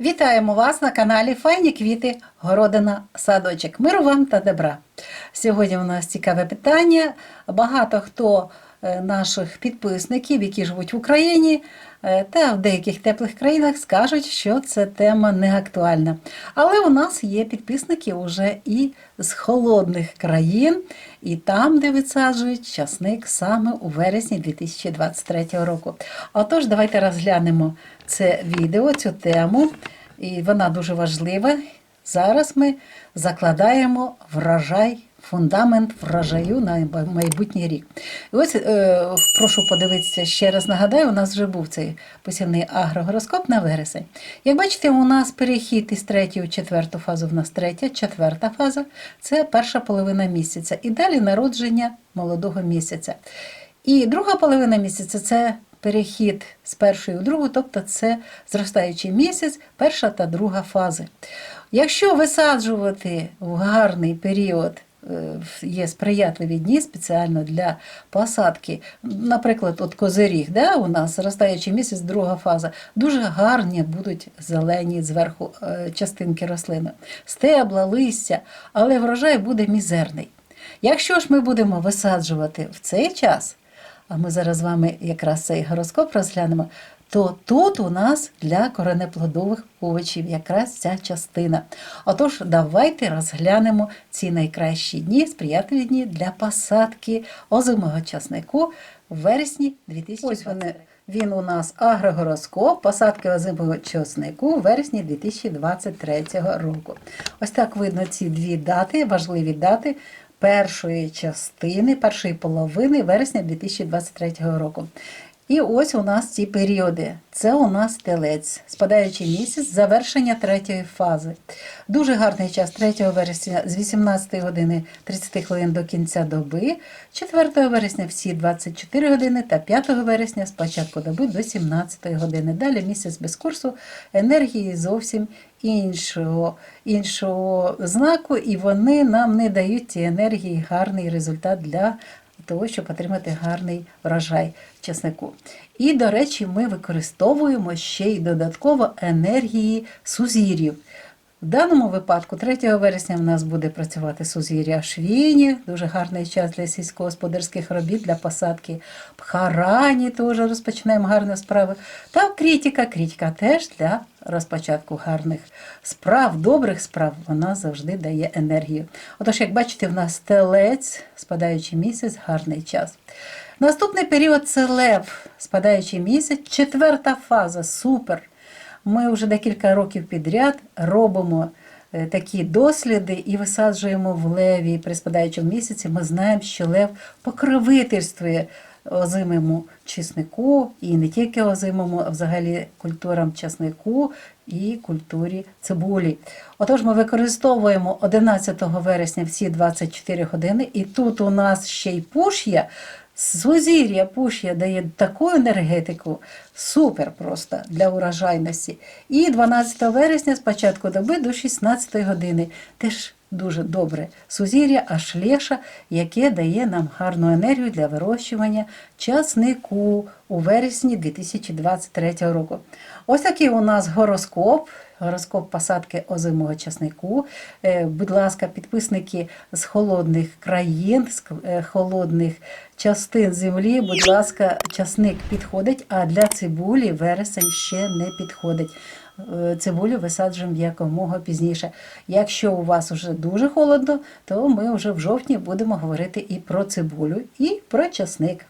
Вітаємо вас на каналі Файні квіти, городина, садочок. Миру вам та добра. Сьогодні у нас цікаве питання. Багато хто наших підписників, які живуть в Україні е, та в деяких теплих країнах, скажуть, що ця тема не актуальна. Але у нас є підписники вже і з холодних країн, і там, де висаджують часник саме у вересні 2023 року. Отож, давайте розглянемо це відео, цю тему, і вона дуже важлива. Зараз ми закладаємо врожай, фундамент врожаю на майбутній рік. І ось е, прошу подивитися ще раз. Нагадаю, у нас вже був цей посівний агрогороскоп на вересень. Як бачите, у нас перехід із третьої у четверту фазу, в нас третя, четверта фаза це перша половина місяця. І далі народження молодого місяця. І друга половина місяця це перехід з першої у другу, тобто це зростаючий місяць, перша та друга фази. Якщо висаджувати в гарний період, є сприятливі дні спеціально для посадки, наприклад, от козиріг, да, у нас зростаючий місяць, друга фаза, дуже гарні будуть зелені зверху е, частинки рослини, стебла, листя, але врожай буде мізерний. Якщо ж ми будемо висаджувати в цей час, а ми зараз з вами якраз цей гороскоп розглянемо, то тут у нас для коренеплодових овочів якраз ця частина. Отож, давайте розглянемо ці найкращі дні, сприятливі дні для посадки озимого часнику в вересні 2023 Ось вони. Він у нас агрогороскоп, посадки озимого часнику в вересні 2023 року. Ось так видно ці дві дати, важливі дати першої частини, першої половини вересня 2023 року. І ось у нас ці періоди. Це у нас телець, спадаючий місяць, завершення третьої фази. Дуже гарний час 3 вересня з 18 години 30 хвилин до кінця доби, 4 вересня всі 24 години та 5 вересня з початку доби до 17 години. Далі місяць без курсу енергії зовсім іншого, іншого знаку, і вони нам не дають ці енергії гарний результат для того, щоб отримати гарний врожай чеснику. І, до речі, ми використовуємо ще й додатково енергії сузір'їв. В даному випадку, 3 вересня, в нас буде працювати сузір'я Швіні, дуже гарний час для сільськогосподарських робіт, для посадки Пхарані, теж розпочинаємо гарні справи. Та крітіка, крітіка теж для розпочатку гарних справ, добрих справ, вона завжди дає енергію. Отож, як бачите, в нас телець, спадаючий місяць, гарний час. Наступний період це лев, спадаючий місяць, четверта фаза, супер. Ми вже декілька років підряд робимо е, такі досліди і висаджуємо в леві при спадаючому місяці. Ми знаємо, що лев покровительствує озимому чеснику і не тільки озимому, а взагалі культурам чеснику і культурі цибулі. Отож, ми використовуємо 11 вересня всі 24 години, і тут у нас ще й пуш'я. Сузір'я пуш'я дає таку енергетику, супер просто для урожайності. І 12 вересня з початку доби до 16 години. Теж дуже добре сузір'я, аж леша, яке дає нам гарну енергію для вирощування часнику у вересні 2023 року. Ось такий у нас гороскоп. Гороскоп посадки озимого часнику. Е, Будь ласка, підписники з холодних країн, з е, холодних частин землі, будь ласка, часник підходить, а для цибулі вересень ще не підходить. Е, Цибулю висаджуємо якомога пізніше. Якщо у вас вже дуже холодно, то ми вже в жовтні будемо говорити і про цибулю, і про часник.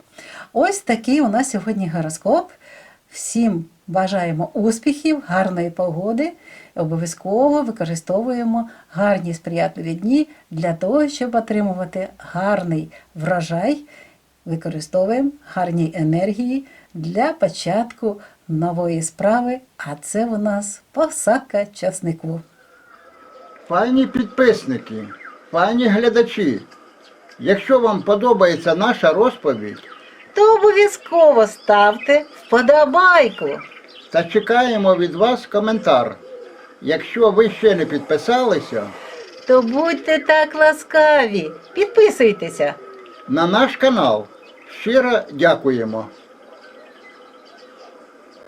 Ось такий у нас сьогодні гороскоп. Всім бажаємо успіхів, гарної погоди. Обов'язково використовуємо гарні сприятливі дні для того, щоб отримувати гарний врожай. Використовуємо гарні енергії для початку нової справи, а це у нас посадка часнику. Пані підписники, пані глядачі, якщо вам подобається наша розповідь, То обов'язково ставте вподобайку. та чекаємо від вас коментар. Якщо ви ще не підписалися, То будьте так ласкаві, підписуйтеся. на наш канал щиро дякуємо.